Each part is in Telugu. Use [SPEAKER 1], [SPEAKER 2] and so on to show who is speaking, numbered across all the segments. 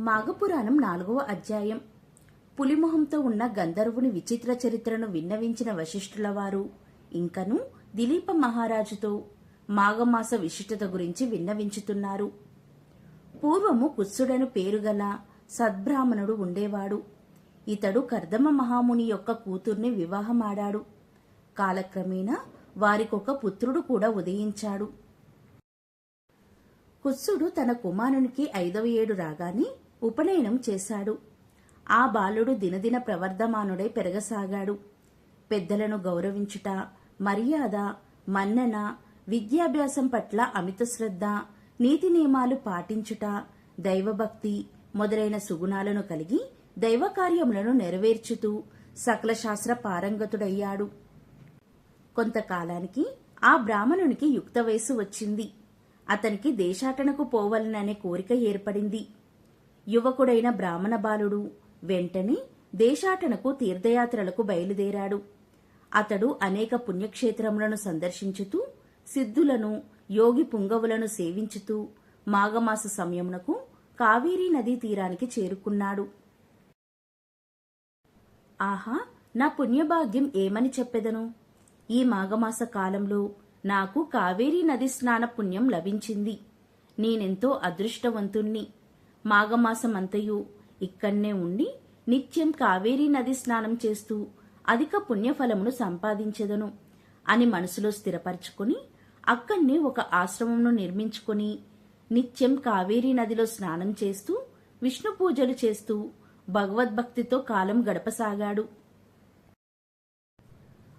[SPEAKER 1] మాఘపురాణం నాలుగవ అధ్యాయం. పులిమొహంతో ఉన్న గంధర్వుని విచిత్ర చరిత్రను విన్నవించిన వశిష్ఠుల వారు ఇంకను దిలీప మహారాజుతో మాఘమాస విశిష్టత గురించి విన్నవించుతున్నారు. పూర్వము కుత్సుడను పేరుగల సద్బ్రాహ్మణుడు ఉండేవాడు. ఇతడు కర్దమ మహాముని యొక్క కూతుర్ని వివాహమాడాడు. కాలక్రమేణా వారికొక పుత్రుడు కూడా ఉదయించాడు. కుత్సుడు తన కుమారునికి ఐదవ ఏడు రాగానే ఉపనయనం చేశాడు. ఆ బాలుడు దినదిన ప్రవర్ధమానుడై పెరగసాగాడు. పెద్దలను గౌరవించుట మర్యాద మన్నన విద్యాభ్యాసం పట్ల అమిత శ్రద్ధ నీతి నియమాలు పాటించుట దైవభక్తి మొదలైన సుగుణాలను కలిగి దైవ కార్యములను నెరవేర్చుతూ సకల శాస్త్ర పారంగతుడయ్యాడు. కొంతకాలానికి ఆ బ్రాహ్మణునికి యుక్త వయసు వచ్చింది. అతనికి దేశాటనకు పోవలననే కోరిక ఏర్పడింది. యువకుడైన బ్రాహ్మణ బాలుడు వెంటనే దేశాటనకు తీర్థయాత్రలకు బయలుదేరాడు. అతడు అనేక పుణ్యక్షేత్రములను సందర్శించుతూ సిద్ధులను యోగి పుంగవులను సేవించుతూ మాఘమాస సమయమునకు కావేరీ నదీ తీరానికి చేరుకున్నాడు. ఆహా నా పుణ్యభాగ్యం ఏమని చెప్పెదను? ఈ మాఘమాస కాలంలో నాకు కావేరీ నది స్నాన పుణ్యం లభించింది. నేనెంతో అదృష్టవంతుణ్ణి. మాఘమాసమంతయు ఇక్కడనే ఉండి నిత్యం కావేరీ నది స్నానం చేస్తూ అధిక పుణ్యఫలమును సంపాదించెదను అని మనసులో స్థిరపరచుకుని అక్కడనే ఒక ఆశ్రమంను నిర్మించుకొని నిత్యం కావేరీ నదిలో స్నానం చేస్తూ విష్ణు పూజలు చేస్తూ భగవద్భక్తితో కాలం గడపసాగాడు.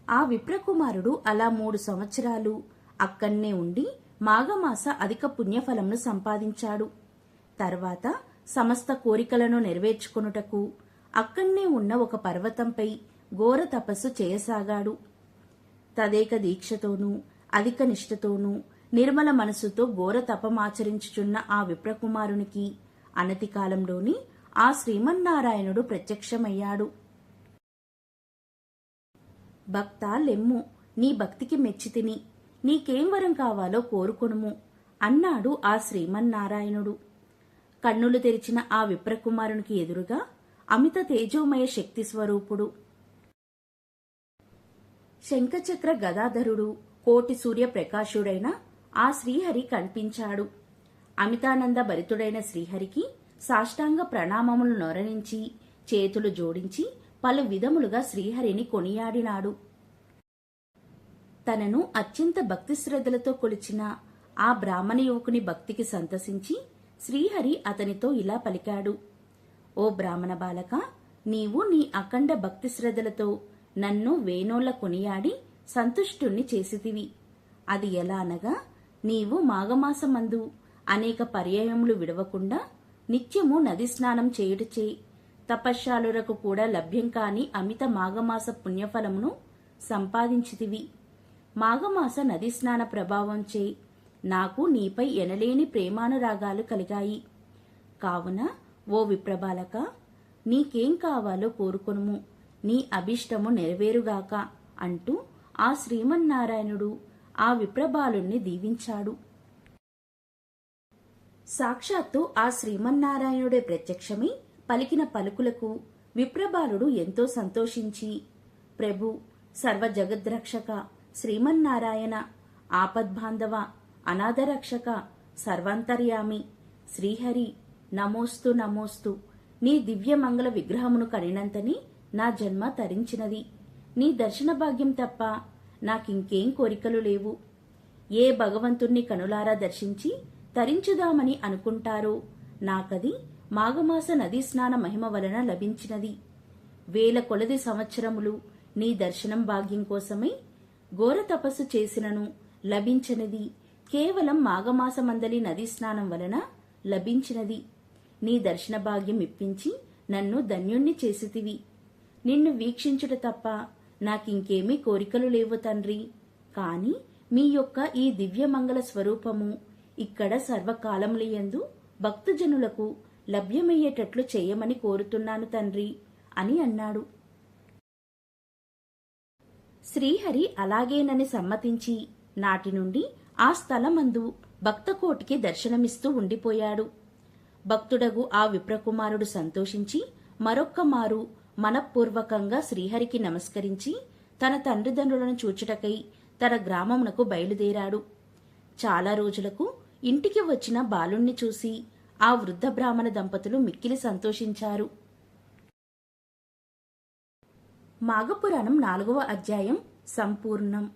[SPEAKER 1] ఆ విప్రకుమారుడు అలా మూడు సంవత్సరాలు అక్కడ్నే ఉండి మాఘమాస అధిక పుణ్యఫలంను సంపాదించాడు. తర్వాత సమస్త కోరికలను నెరవేర్చుకొనుటకు అక్కడనే ఉన్న ఒక పర్వతంపై ఘోర తపస్సు చేయసాగాడు. తదేక దీక్షతోనూ అధిక నిష్ఠతోనూ నిర్మల మనసుతో ఘోర తపమాచరించుచున్న ఆ విప్రకుమారునికి అనతి కాలంలోని ఆ శ్రీమన్నారాయణుడు ప్రత్యక్షమయ్యాడు. భక్త లెమ్ము నీ భక్తికి మెచ్చితిని నీకేం వరం కావాలో కోరుకొనుము అన్నాడు ఆ శ్రీమన్నారాయణుడు. కన్నులు తెరిచిన ఆ విప్రకుమారునికి ఎదురుగా అమిత తేజోమయ శక్తి స్వరూపుడు. శంఖచక్ర గదాధరుడు కోటి సూర్య ప్రకాశుడైన ఆ శ్రీహరి కనిపించాడు. అమితానంద భరితుడైన శ్రీహరికి సాష్టాంగ ప్రణామములు నొరనించి చేతులు జోడించి పలు విధములుగా శ్రీహరిని కొనియాడినాడు. తనను అత్యంత భక్తి శ్రద్ధలతో కొలిచిన ఆ బ్రాహ్మణ యువకుని భక్తికి సంతసించి శ్రీహరి అతనితో ఇలా పలికాడు. ఓ బ్రాహ్మణ బాలక నీవు నీ అఖండ భక్తి శ్రద్ధలతో నన్ను వేణోళ్ళ కొనియాడి సంతుష్టుణ్ణి చేసితివి. అది ఎలా అనగా నీవు మాఘమాసమందు అనేక పర్యాయములు విడవకుండా నిత్యము నది స్నానం చేయుటచే తపశ్శాలురకు కూడా లభ్యం కాని అమిత మాఘమాస పుణ్యఫలమును సంపాదించితివి. మాఘమాస నది స్నాన ప్రభావంచే నాకు నీపై ఎనలేని ప్రేమానురాగాలు కలిగాయి. కావున ఓ విప్రబాలక నీకేం కావాలో కోరుకొనుము. నీ అభిష్టము నెరవేరుగాక అంటూ ఆ శ్రీమన్నారాయణుడు ఆ విప్రబాలుణ్ణి దీవించాడు. సాక్షాత్తు ఆ శ్రీమన్నారాయణుడే ప్రత్యక్షమై పలికిన పలుకులకు విప్రబాలుడు ఎంతో సంతోషించి ప్రభు సర్వ జగద్రక్షక శ్రీమన్నారాయణ ఆపద్బాంధవ అనాథరక్షక సర్వాంతర్యామి. శ్రీహరి నమోస్తు నమోస్తు. నీ దివ్యమంగళ విగ్రహమును కనినంతని నా జన్మ తరించినది. నీ దర్శన భాగ్యం తప్ప నాకింకేం కోరికలు లేవు. ఏ భగవంతుణ్ణి కనులారా దర్శించి తరించుదామని అనుకుంటారో నాకది మాఘమాస నదీ స్నాన మహిమ వలన లభించినది. వేల కొలది సంవత్సరములు నీ దర్శనం భాగ్యం కోసమై ఘోర తపస్సు చేసినను లభించనిది. కేవలం మాఘమాసమందలి నదీ స్నానం వలన లభించినది. నీ దర్శన భాగ్యం ఇప్పించి నన్ను ధన్యుణ్ణి చేసితివి. నిన్ను వీక్షించుట తప్ప నాకింకేమీ కోరికలు లేవు తండ్రి. కాని మీ యొక్క ఈ దివ్యమంగళ స్వరూపము ఇక్కడ సర్వకాలములయందు భక్తజనులకు లభ్యమయ్యేటట్లు చేయమని కోరుతున్నాను తండ్రి అని అన్నాడు. శ్రీహరి అలాగేనని సమ్మతించి నాటి నుండి ఆ స్థలమందు భక్తకోటికి దర్శనమిస్తూ ఉండిపోయాడు. భక్తుడగు ఆ విప్రకుమారుడు సంతోషించి మరొక్కమారు మనపూర్వకంగా శ్రీహరికి నమస్కరించి తన తండ్రిదండ్రులను చూచుటకై తన గ్రామమునకు బయలుదేరాడు. చాలా రోజులకు ఇంటికి వచ్చిన బాలుణ్ణి చూసి ఆ వృద్ధ బ్రాహ్మణ దంపతులు మిక్కిలి సంతోషించారు. మాఘపురాణం నాలుగవ అధ్యాయం సంపూర్ణం.